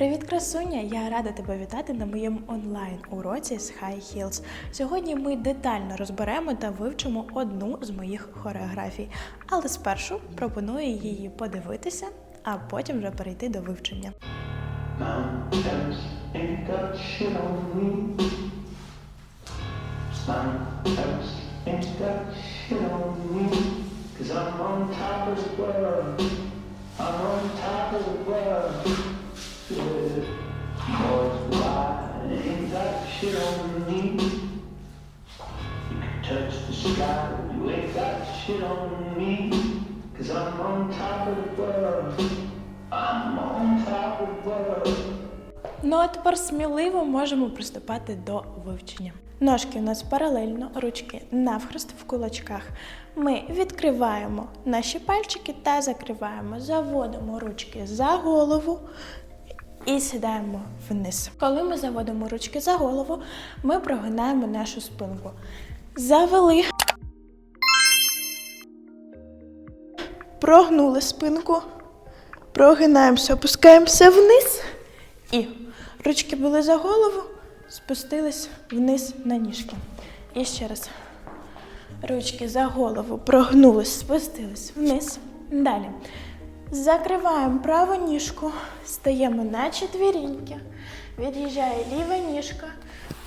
Привіт, красуня! Я рада тебе вітати на моєму онлайн-уроці з High Heels. Сьогодні ми детально розберемо та вивчимо одну з моїх хореографій, але спершу пропоную її подивитися, а потім вже перейти до вивчення. I'm on top of the world. I'm on top of the world. Ну а тепер сміливо можемо приступати до вивчення. Ножки у нас паралельно, ручки навхрест в кулачках. Ми відкриваємо наші пальчики та закриваємо, заводимо ручки за голову і сідаємо вниз. Коли ми заводимо ручки за голову, ми прогинаємо нашу спинку. Завели. Прогнули спинку. Прогинаємося, опускаємося вниз. І ручки були за голову, спустились вниз на ніжки. І ще раз. Ручки за голову прогнулись, спустились вниз. Далі. Закриваємо праву ніжку, стаємо на четвіріньки. Від'їжджає ліва ніжка.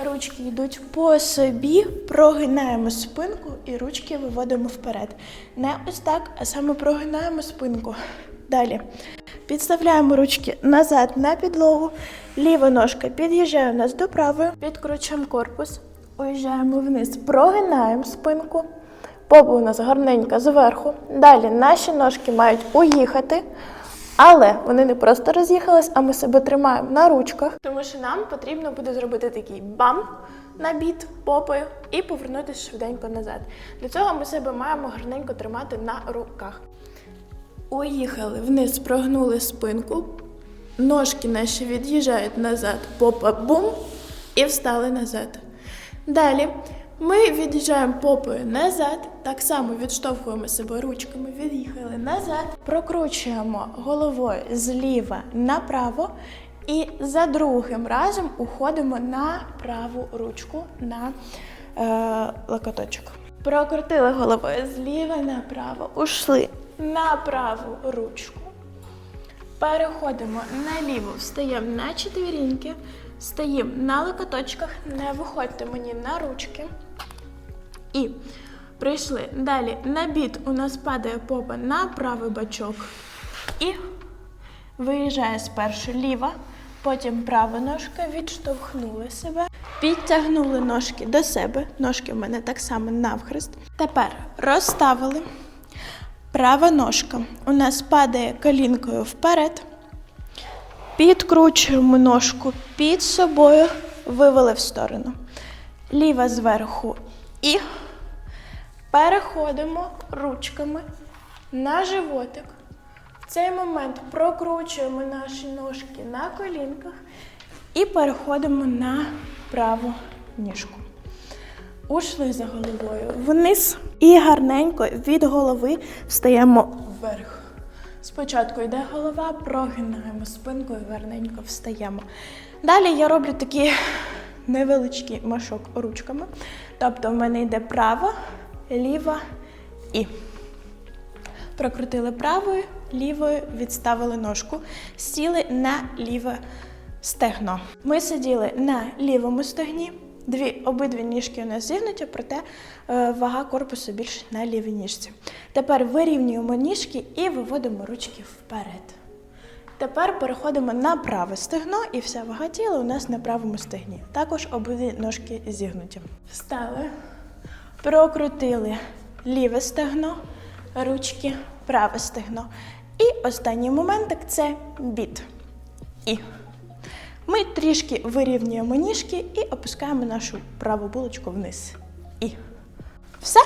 Ручки йдуть по собі, прогинаємо спинку і ручки виводимо вперед. Не ось так, а саме прогинаємо спинку. Далі. Підставляємо ручки назад на підлогу. Ліва ножка під'їжджає у нас до правої. Підкручуємо корпус. Уїжджаємо вниз, прогинаємо спинку. Попа у нас гарненька зверху. Далі наші ножки мають уїхати. Але вони не просто роз'їхались, а ми себе тримаємо на ручках. Тому що нам потрібно буде зробити такий бам на біт попою і повернутися швиденько назад. Для цього ми себе маємо гарненько тримати на руках. Уїхали вниз, прогнули спинку. Ножки наші від'їжджають назад, попа бум, і встали назад. Далі ми від'їжджаємо попою назад, так само відштовхуємо себе ручками, від'їхали назад, прокручуємо головою зліва направо і за другим разом уходимо на праву ручку на е, локоточок. Прокрутили головою зліва направо, ушли на праву ручку. Переходимо наліво, встаємо на четвіріньки, стаємо на локоточках, не виходьте мені на ручки. І прийшли. Далі на біт у нас падає попа на правий бачок. І виїжджає спершу ліва, потім права ножка, відштовхнули себе, підтягнули ножки до себе. Ножки в мене так само навхрест. Тепер розставили. Права ножка у нас падає колінкою вперед. Підкручуємо ножку під собою, вивели в сторону. Ліва зверху і переходимо ручками на животик. В цей момент прокручуємо наші ножки на колінках і переходимо на праву ніжку. Ушли за головою вниз і гарненько від голови встаємо вверх. Спочатку йде голова, прогинаємо спинку і гарненько встаємо. Далі я роблю такий невеличкий машок ручками. Тобто в мене йде права, ліва і. Прокрутили правою, лівою, відставили ножку, сіли на ліве стегно. Ми сиділи на лівому стегні. Дві обидві ніжки у нас зігнуті, проте е, вага корпусу більше на лівій ніжці. Тепер вирівнюємо ніжки і виводимо ручки вперед. Тепер переходимо на праве стегно, і вся вага тіла у нас на правому стегні. Також обидві ножки зігнуті. Встали, прокрутили ліве стегно, ручки, праве стегно. І останній моментик це біт. І. Ми трішки вирівнюємо ніжки і опускаємо нашу праву булочку вниз. І все.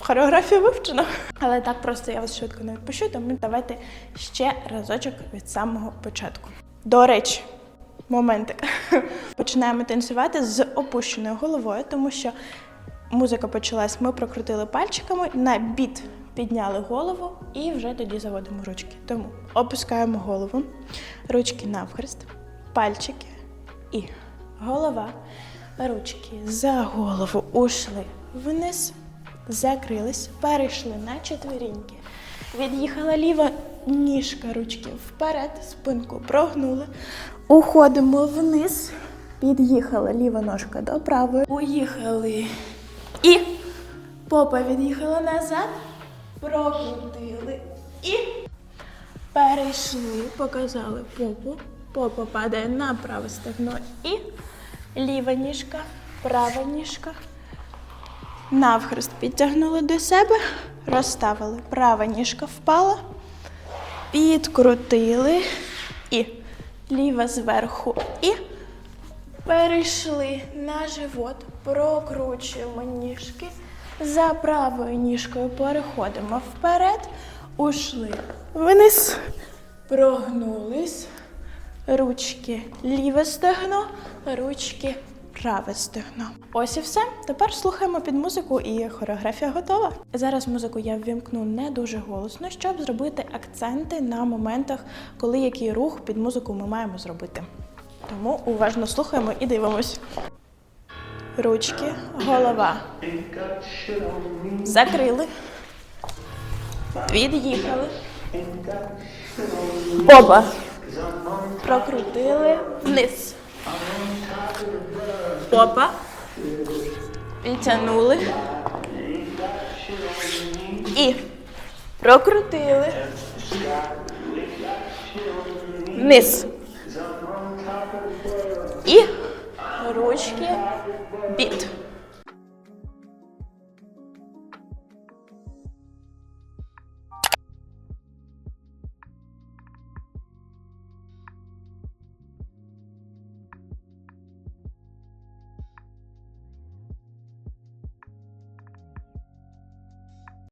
Хореографія вивчена. Але так просто я вас швидко не відпущу, тому давайте ще разочок від самого початку. До речі, моментик. Починаємо танцювати з опущеною головою, тому що музика почалась, ми прокрутили пальчиками на біт підняли голову і вже тоді заводимо ручки. Тому опускаємо голову, ручки навхрест, пальчики і голова. Ручки за голову ушли вниз, закрились, перейшли на четверіньки. Від'їхала ліва ніжка ручки вперед, спинку прогнули. Уходимо вниз. Під'їхала ліва ножка до правої. Уїхали. І попа від'їхала назад. Прокрутили. І перейшли, показали попу. Попа падає на праве стегно. І ліва ніжка, права ніжка. Навхрест підтягнули до себе, розставили. Права ніжка впала, підкрутили і ліва зверху. І перейшли на живот, прокручуємо ніжки. За правою ніжкою переходимо вперед, ушли вниз, прогнулись. Ручки ліве стегно, ручки праве стегно. Ось і все. Тепер слухаємо під музику, і хореографія готова. Зараз музику я ввімкну не дуже голосно, щоб зробити акценти на моментах, коли який рух під музику ми маємо зробити. Тому уважно слухаємо і дивимось. Ручки, голова. Закрили. Від'їхали. Оба. Прокрутили вниз. Попа. Підтягнули. І прокрутили. Вниз. І ручки